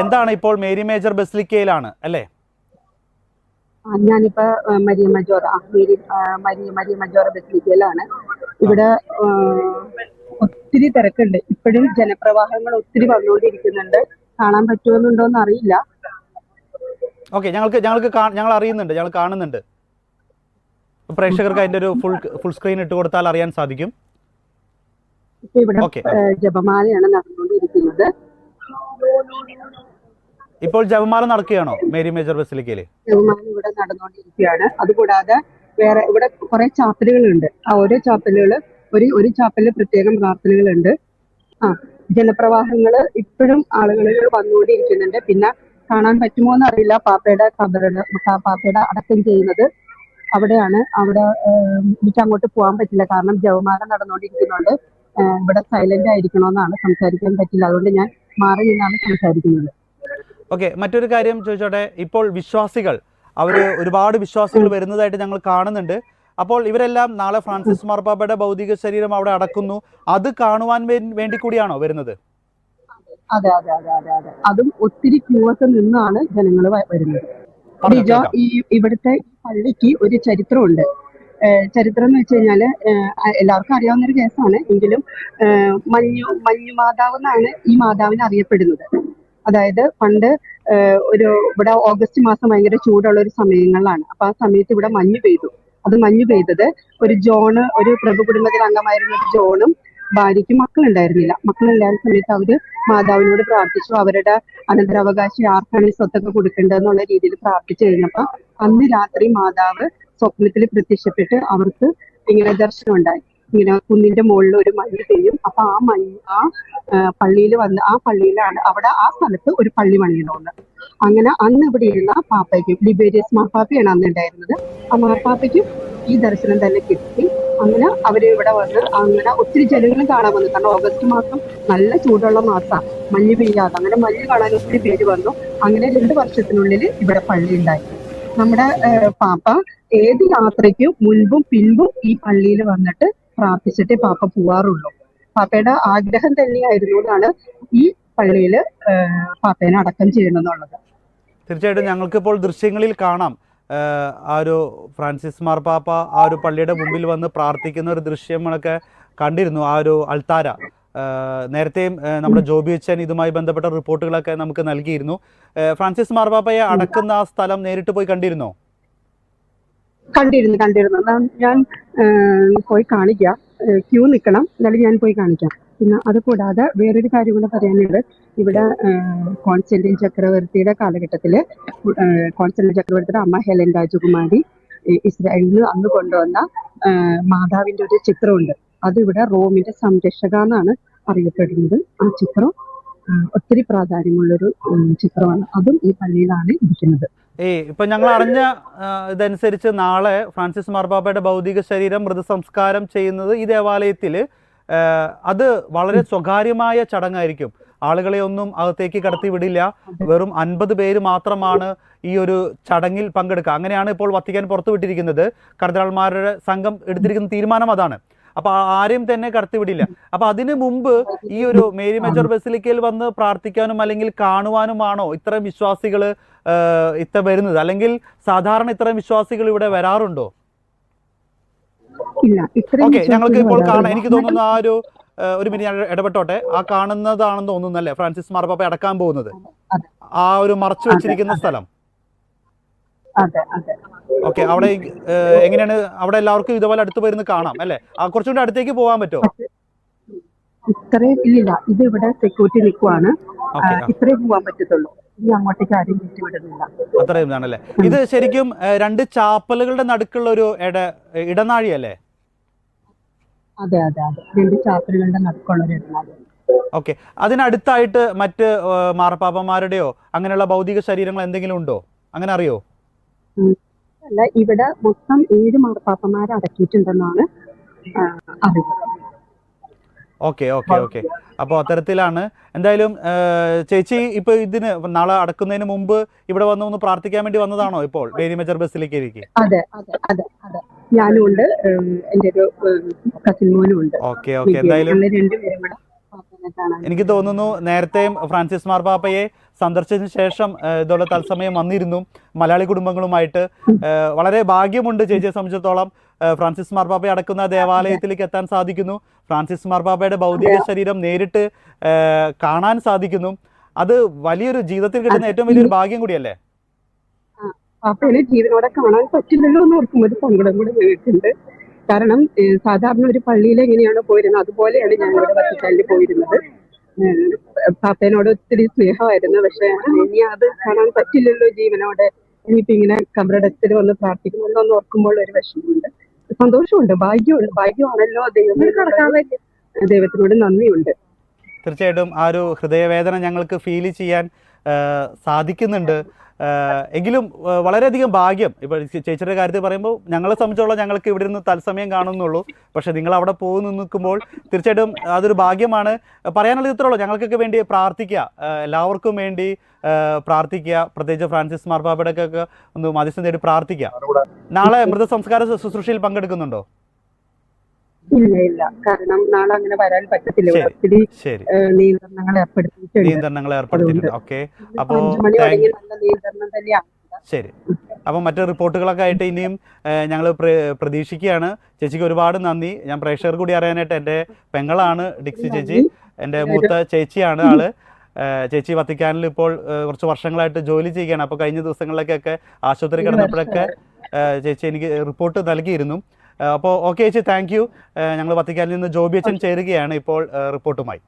എന്താണ് ഇപ്പോൾ Mary major ബസ്ലിക്കയിലാണ് അല്ലേ? ഞാനിപ്പോ Maria Majora Maria Maria Majora ബസ്ലിക്കയിലാണ്. ഇവിടെ ഒത്തിരി തിരക്കുണ്ട്. ഇപ്പോഴും ജനപ്രവാഹങ്ങൾ ഒത്തിരി വന്നുകൊണ്ടിരിക്കുന്നുണ്ട്. കാണാൻ പറ്റുമെന്നുണ്ടോന്ന് അറിയില്ല ഓക്കെ ഞങ്ങൾക്ക് ഞങ്ങൾക്ക് ഞങ്ങൾ അറിയുന്നുണ്ട് ഞങ്ങൾ കാണുന്നുണ്ട്. പ്രേക്ഷകർക്ക് അതിന്റെ ഒരു ഫുൾ ഫുൾ സ്ക്രീൻ ഇട്ട് കൊടുത്താൽ അറിയാൻ സാധിക്കും. ഇവിടെ ജപമാലയാണ് നടന്നുകൊണ്ടിരിക്കുന്നത്. ഇപ്പോൾ ജപമാല നടക്കുകയാണോ? Mary major ബസിലിക്കയിൽ? ജപമാല ഇവിടെ നടന്നുകൊണ്ടിരിക്കുകയാണ്. അതുകൂടാതെ വേറെ ഇവിടെ കുറെ ചാപ്പലുകളുണ്ട്. ആ ഓരോ ചാപ്പലുകൾ ഒരു ഒരു ചാപ്പലിൽ പ്രത്യേകം പ്രാർത്ഥനകളുണ്ട്. ആ ജലപ്രവാഹങ്ങൾ ഇപ്പോഴും ആളുകളിൽ വന്നുകൊണ്ടിരിക്കുന്നുണ്ട്. പിന്നെ കാണാൻ പറ്റുമോ എന്ന് അറിയില്ല പാപ്പയുടെ ഖബറുടെ പാപ്പയുടെ അടക്കം ചെയ്യുന്നത് അവിടെയാണ്. അവിടെ അങ്ങോട്ട് പോകാൻ പറ്റില്ല. കാരണം ജവമാല നടന്നുകൊണ്ടിരിക്കുന്നുണ്ട്. ഇവിടെ സൈലന്റ് ആയിരിക്കണമെന്നാണ് സംസാരിക്കാൻ പറ്റില്ല. അതുകൊണ്ട് ഞാൻ മാറി സംസാരിക്കുന്നത്. ഓക്കെ മറ്റൊരു കാര്യം ചോദിച്ചോട്ടെ. ഇപ്പോൾ വിശ്വാസികൾ അവർ ഒരുപാട് വിശ്വാസികൾ വരുന്നതായിട്ട് ഞങ്ങൾ കാണുന്നുണ്ട്. അപ്പോൾ ഇവരെല്ലാം നാളെ ഫ്രാൻസിസ് മാർപ്പാപ്പയുടെ ഭൗതിക ശരീരം അവിടെ അടക്കുന്നു. അത് കാണുവാൻ വേണ്ടി കൂടിയാണോ വരുന്നത്? അതെ അതെ അതെ അതെ അതെ. അതും ഒത്തിരി ക്യൂ നിന്നാണ് ജനങ്ങൾ വരുന്നത്. ഈ ഇവിടുത്തെ പള്ളിക്ക് ഒരു ചരിത്രമുണ്ട്. ചരിത്രം എന്ന് വെച്ച് കഴിഞ്ഞാൽ എല്ലാവർക്കും അറിയാവുന്ന ഒരു കേസാണ്. എങ്കിലും മഞ്ഞു മഞ്ഞു മാതാവ് എന്നാണ് ഈ മാതാവിനെ അറിയപ്പെടുന്നത്. അതായത് പണ്ട് ഒരു ഇവിടെ ഓഗസ്റ്റ് മാസം ഭയങ്കര ചൂടുള്ള ഒരു സമയങ്ങളിലാണ്. അപ്പൊ ആ സമയത്ത് ഇവിടെ മഞ്ഞ് പെയ്തു. അത് മഞ്ഞ് പെയ്തത് ഒരു ജോണ് ഒരു പ്രഭു കുടുംബത്തിൽ അംഗമായിരുന്ന ഒരു ജോണും ഭാര്യയ്ക്ക് മക്കളുണ്ടായിരുന്നില്ല മക്കളില്ലാത്ത സമയത്ത് അവർ മാതാവിനോട് പ്രാർത്ഥിച്ചു. അവരുടെ അനന്തരാവകാശി ആർക്കാണ് ഈ സ്വത്തൊക്കെ കൊടുക്കേണ്ടതെന്നുള്ള രീതിയിൽ പ്രാർത്ഥിച്ചു കഴിഞ്ഞപ്പോ അന്ന് രാത്രി മാതാവ് സ്വപ്നത്തിൽ പ്രത്യക്ഷപ്പെട്ട് അവർക്ക് ഇങ്ങനെ ദർശനം ഉണ്ടായി. ഇങ്ങനെ കുന്നിന്റെ മുകളിൽ ഒരു മഞ്ഞ് പെയ്യും. അപ്പൊ ആ മഞ്ഞ് ആ പള്ളിയിൽ വന്ന് ആ പള്ളിയിലാണ് അവിടെ ആ സ്ഥലത്ത് ഒരു പള്ളി പണിയണമെന്ന് അങ്ങനെ അന്ന് ഇവിടെ ഇരുന്ന പാപ്പയ്ക്കും ലിബേരിയസ് മാർപ്പാപ്പയാണ് അന്ന് ഉണ്ടായിരുന്നത്. ആ മാർപ്പാപ്പയ്ക്കും ഈ ദർശനം തന്നെ കിട്ടി. അങ്ങനെ അവർ ഇവിടെ വന്ന് അങ്ങനെ ഒത്തിരി ജനങ്ങളും കാണാൻ വന്നു. കാരണം ഓഗസ്റ്റ് മാസം നല്ല ചൂടുള്ള മാസം. മഞ്ഞ് പെയ്യാതെ. അങ്ങനെ മഞ്ഞ് കാണാൻ ഒത്തിരി പേര് വന്നു. അങ്ങനെ രണ്ട് വർഷത്തിനുള്ളിൽ ഇവിടെ പള്ളി ഉണ്ടായി. നമ്മുടെ പാപ്പ ഏത് യാത്രയ്ക്കും മുൻപും പിൻപും ഈ പള്ളിയിൽ വന്നിട്ട് പ്രാർത്ഥിച്ചിട്ടേ പാപ്പ പോവാറുള്ളൂ. പാപ്പയുടെ ആഗ്രഹം തന്നെയായിരുന്നു എന്നാണ് ഈ പള്ളിയിൽ പാപ്പേനെ അടക്കം ചെയ്യണമെന്നുള്ളത് തീർച്ചയായിട്ടും ഞങ്ങൾക്കിപ്പോൾ ദൃശ്യങ്ങളിൽ കാണാം. ആ ഒരു ഫ്രാൻസിസ് മാർപ്പാപ്പ ആ ഒരു പള്ളിയുടെ മുമ്പിൽ വന്ന് പ്രാർത്ഥിക്കുന്ന ഒരു ദൃശ്യങ്ങളൊക്കെ കണ്ടിരുന്നു. ആ ഒരു അൾത്താര. നേരത്തെയും നമ്മുടെ ജോബി അച്ഛൻ ഇതുമായി ബന്ധപ്പെട്ട റിപ്പോർട്ടുകളൊക്കെ നമുക്ക് നൽകിയിരുന്നു. ഫ്രാൻസിസ് മാർപ്പാപ്പയെ അടക്കുന്ന ആ സ്ഥലം നേരിട്ട് പോയി കണ്ടിരുന്നോ? കണ്ടിരുന്നു കണ്ടിരുന്നു. ഞാൻ പോയി കാണിക്കാം. ക്യൂ നിൽക്കണം. എന്നാലും ഞാൻ പോയി കാണിക്കാം. പിന്നെ അത് കൂടാതെ വേറൊരു കാര്യം കൂടെ പറയാനുണ്ട് ഇവിടെ കോൺസ്റ്റന്റിൻ ചക്രവർത്തിയുടെ കാലഘട്ടത്തിൽ കോൺസ്റ്റന്റിൻ ചക്രവർത്തിയുടെ അമ്മ ഹെലൻ രാജകുമാരി ഇസ്രായേലിൽ അന്ന് കൊണ്ടുവന്ന മാതാവിന്റെ ഒരു ചിത്രമുണ്ട്. അത് ഇവിടെ റോമിന്റെ സംരക്ഷക എന്നാണ് അറിയപ്പെടുന്നത്. ആ ചിത്രം ഒത്തിരി പ്രാധാന്യമുള്ളൊരു ചിത്രമാണ്. അതും ഈ പള്ളിയിലാണ് ഇരിക്കുന്നത്. ഏയ് ഇപ്പൊ ഞങ്ങൾ അറിഞ്ഞ ഇതനുസരിച്ച് നാളെ ഫ്രാൻസിസ് മാർപ്പാപ്പയുടെ ഭൗതിക ശരീരം മൃതസംസ്കാരം ചെയ്യുന്നത് ഈ ദേവാലയത്തിൽ അത് വളരെ സ്വകാര്യമായ ചടങ്ങായിരിക്കും. ആളുകളെ ഒന്നും അകത്തേക്ക് കടത്തി വിടില്ല. വെറും അൻപത് പേര് മാത്രമാണ് ഈ ഒരു ചടങ്ങിൽ പങ്കെടുക്കുക. അങ്ങനെയാണ് ഇപ്പോൾ വത്തിക്കാൻ പുറത്തുവിട്ടിരിക്കുന്നത്. കർദിനാൾമാരുടെ സംഘം എടുത്തിരിക്കുന്ന തീരുമാനം അതാണ്. അപ്പൊ ആരെയും തന്നെ കടത്തിവിടില്ല അപ്പൊ അതിനു മുമ്പ് ഈ ഒരു മേരി മെജോർ ബസിലിക്കയിൽ വന്ന് പ്രാർത്ഥിക്കാനും അല്ലെങ്കിൽ കാണുവാനുമാണോ ഇത്തരം വിശ്വാസികൾ ഇത്ര വരുന്നത്? അല്ലെങ്കിൽ സാധാരണ ഇത്തരം വിശ്വാസികൾ ഇവിടെ വരാറുണ്ടോ? ഓക്കെ ഞങ്ങൾക്ക് ഇപ്പോൾ കാണാം. എനിക്ക്. തോന്നുന്നു ആ ഒരു ഒരു മിനിറ്റ് ഇടപെട്ടോട്ടെ. ആ കാണുന്നതാണെന്ന് തോന്നുന്നു അല്ലേ? ഫ്രാൻസിസ് മാർപ്പാപ്പ അടക്കാൻ പോകുന്നത്. ആ ഒരു മറച്ചു വെച്ചിരിക്കുന്ന സ്ഥലം. അതെ അതെ. ഓക്കെ അവിടെ എങ്ങനെയാണ്? അവിടെ എല്ലാവർക്കും ഇതുപോലെ അടുത്ത് വരുന്ന കാണാം അല്ലെ? ആ കുറച്ചുകൂടി അടുത്തേക്ക് പോകാൻ പറ്റുമോ? ഇത്രയും ഇല്ല. ഇത് ഇവിടെ സെക്യൂരിറ്റി നിൽക്കുവാണ്. ഇത്രേ പോകാൻ പറ്റത്തുള്ളൂ. അത്രയും ഇതാണല്ലേ? ഇത് ശരിക്കും രണ്ട് ചാപ്പലുകളുടെ നടുക്കുള്ള ഒരു ഇട ഇടനാഴി അല്ലേ അതെ അതെ അതെ. രണ്ട് ചാപ്പലുകളുടെ നടുക്കുള്ള ഒരു ഇടനാഴി. ഓക്കെ. അതിനടുത്തായിട്ട് മറ്റ് മാർപ്പാപ്പന്മാരുടെയോ അങ്ങനെയുള്ള ഭൗതിക ശരീരങ്ങൾ എന്തെങ്കിലും ഉണ്ടോ? അങ്ങനെ അറിയോ? അല്ല ഇവിടെ മൊത്തം ഏഴ് മാർപ്പാപ്പന്മാരെ അടക്കിയിട്ടുണ്ടെന്നാണ് അറിവ്. Okay okay okay. അപ്പോൾ അത്തരത്തിലാണ്. എന്തായാലും ചേച്ചി ഇപ്പൊ ഇതിന് നാളെ അടക്കുന്നതിന് മുമ്പ് ഇവിടെ വന്ന് ഒന്ന് പ്രാർത്ഥിക്കാൻ വേണ്ടി വന്നതാണോ ഇപ്പോൾ? മേരി മെജർ ബസിലേക്ക് അതെ അതെ അതെ അതെ. ഞാനും ഉണ്ട് എന്റെ ഒരു കസിൻ മോനും ഉണ്ട് ഓക്കെ ഓക്കെ. എന്തായാലും എനിക്ക് തോന്നുന്നു നേരത്തെയും ഫ്രാൻസിസ് മാർപാപ്പയെ സന്ദർശിച്ചതിന് ശേഷം ഇതുള്ള തത്സമയം വന്നിരുന്നു. മലയാളി കുടുംബങ്ങളുമായിട്ട് വളരെ ഭാഗ്യമുണ്ട് ചേച്ചിയെ സംബന്ധിച്ചിടത്തോളം ഫ്രാൻസിസ് മാർപാപ്പ അടക്കുന്ന ദേവാലയത്തിലേക്ക് എത്താൻ സാധിക്കുന്നു. ഫ്രാൻസിസ് മാർപാപ്പയുടെ ഭൗതിക ശരീരം നേരിട്ട് കാണാൻ സാധിക്കുന്നു. അത് വലിയൊരു ജീവിതത്തിൽ കിട്ടുന്ന ഏറ്റവും വലിയൊരു ഭാഗ്യം കൂടിയല്ലേ? പാപ്പയെ ജീവനോടെ കാണാൻ പറ്റില്ലല്ലോ എന്ന് ഓർക്കുമ്പോൾ സങ്കടം കൂടെ ഞങ്ങൾക്കുണ്ട് കാരണം സാധാരണ ഒരു പള്ളിയിൽ എങ്ങനെയാണോ പോയിരുന്നത് അതുപോലെയാണ് ഞാൻ ഇവിടെ വത്തിക്കാനിൽ പോയിരുന്നത്. പാപ്പേനോട് ഒത്തിരി സ്നേഹമായിരുന്നു. പക്ഷെ ഇനി അത് കാണാൻ പറ്റില്ലല്ലോ ജീവനോട്. ഇനിയിപ്പോ ഇങ്ങനെ കബറടത്തിൽ വന്ന് എന്ന് ഓർക്കുമ്പോൾ ഒരു വിഷമമുണ്ട്. സന്തോഷമുണ്ട്. ഭാഗ്യമുണ്ട്. ഭാഗ്യമാണല്ലോ ദൈവം. ദൈവത്തിനോട് നന്ദിയുണ്ട്. തീർച്ചയായിട്ടും ആ ഒരു ഹൃദയവേദന ഞങ്ങൾക്ക് ഫീൽ ചെയ്യാൻ സാധിക്കുന്നുണ്ട്. എങ്കിലും വളരെയധികം ഭാഗ്യം. ഇപ്പോൾ ചേച്ചിയുടെ കാര്യത്തിൽ പറയുമ്പോൾ ഞങ്ങളെ സംബന്ധിച്ചോളം ഞങ്ങൾക്ക് ഇവിടെ നിന്ന് തത്സമയം കാണുന്നുള്ളൂ. പക്ഷേ നിങ്ങൾ അവിടെ പോകുന്നു നിൽക്കുമ്പോൾ തീർച്ചയായിട്ടും അതൊരു ഭാഗ്യമാണ്. പറയാനുള്ളത് ഇത്രേ ഉള്ളൂ. ഞങ്ങൾക്കൊക്കെ വേണ്ടി പ്രാർത്ഥിക്കുക. എല്ലാവർക്കും വേണ്ടി പ്രാർത്ഥിക്കുക. പ്രത്യേകിച്ച് ഫ്രാൻസിസ് മാർപ്പാപ്പയുടെയൊക്കെ ഒന്ന് മധ്യസ്ഥം തേടി പ്രാർത്ഥിക്കുക. നാളെ മൃതസംസ്കാര ശുശ്രൂഷയിൽ പങ്കെടുക്കുന്നുണ്ടോ? ഇല്ല ഇല്ല. കാരണം നാളെ അങ്ങനെ വരാൻ പറ്റത്തില്ല. ശരി. ഒത്തിരി നിയന്ത്രണങ്ങൾ ഏർപ്പെടുത്തിയിട്ടുണ്ട്. നിയന്ത്രണങ്ങൾ ഏർപ്പെടുത്തിയിട്ടുണ്ട്. ഓക്കെ. അപ്പോൾ മണി തുടങ്ങി നല്ല നിയന്ത്രണം തന്നെയാണ് ശരി. അപ്പം മറ്റ് റിപ്പോർട്ടുകളൊക്കെ ആയിട്ട് ഇനിയും ഞങ്ങൾ പ്രതീക്ഷിക്കുകയാണ്. ചേച്ചിക്ക് ഒരുപാട് നന്ദി. ഞാൻ പ്രേക്ഷകർ കൂടി അറിയാനായിട്ട് എന്റെ പെങ്ങളാണ് ഡിക്സി ചേച്ചി. എന്റെ മൂത്ത ചേച്ചിയാണ് ആൾ. ചേച്ചി വത്തിക്കാനിൽ ഇപ്പോൾ കുറച്ച് വർഷങ്ങളായിട്ട് ജോലി ചെയ്യുകയാണ്. അപ്പോൾ കഴിഞ്ഞ ദിവസങ്ങളിലേക്കൊക്കെ ആശുപത്രി കിടന്നപ്പോഴൊക്കെ ചേച്ചി എനിക്ക് റിപ്പോർട്ട് നൽകിയിരുന്നു. അപ്പോൾ ഓക്കെ ചേച്ചി താങ്ക് യു ഞങ്ങൾ വത്തിക്കാനിൽ നിന്ന് ജോബി അച്ഛൻ ചേരുകയാണ് ഇപ്പോൾ റിപ്പോർട്ടുമായി.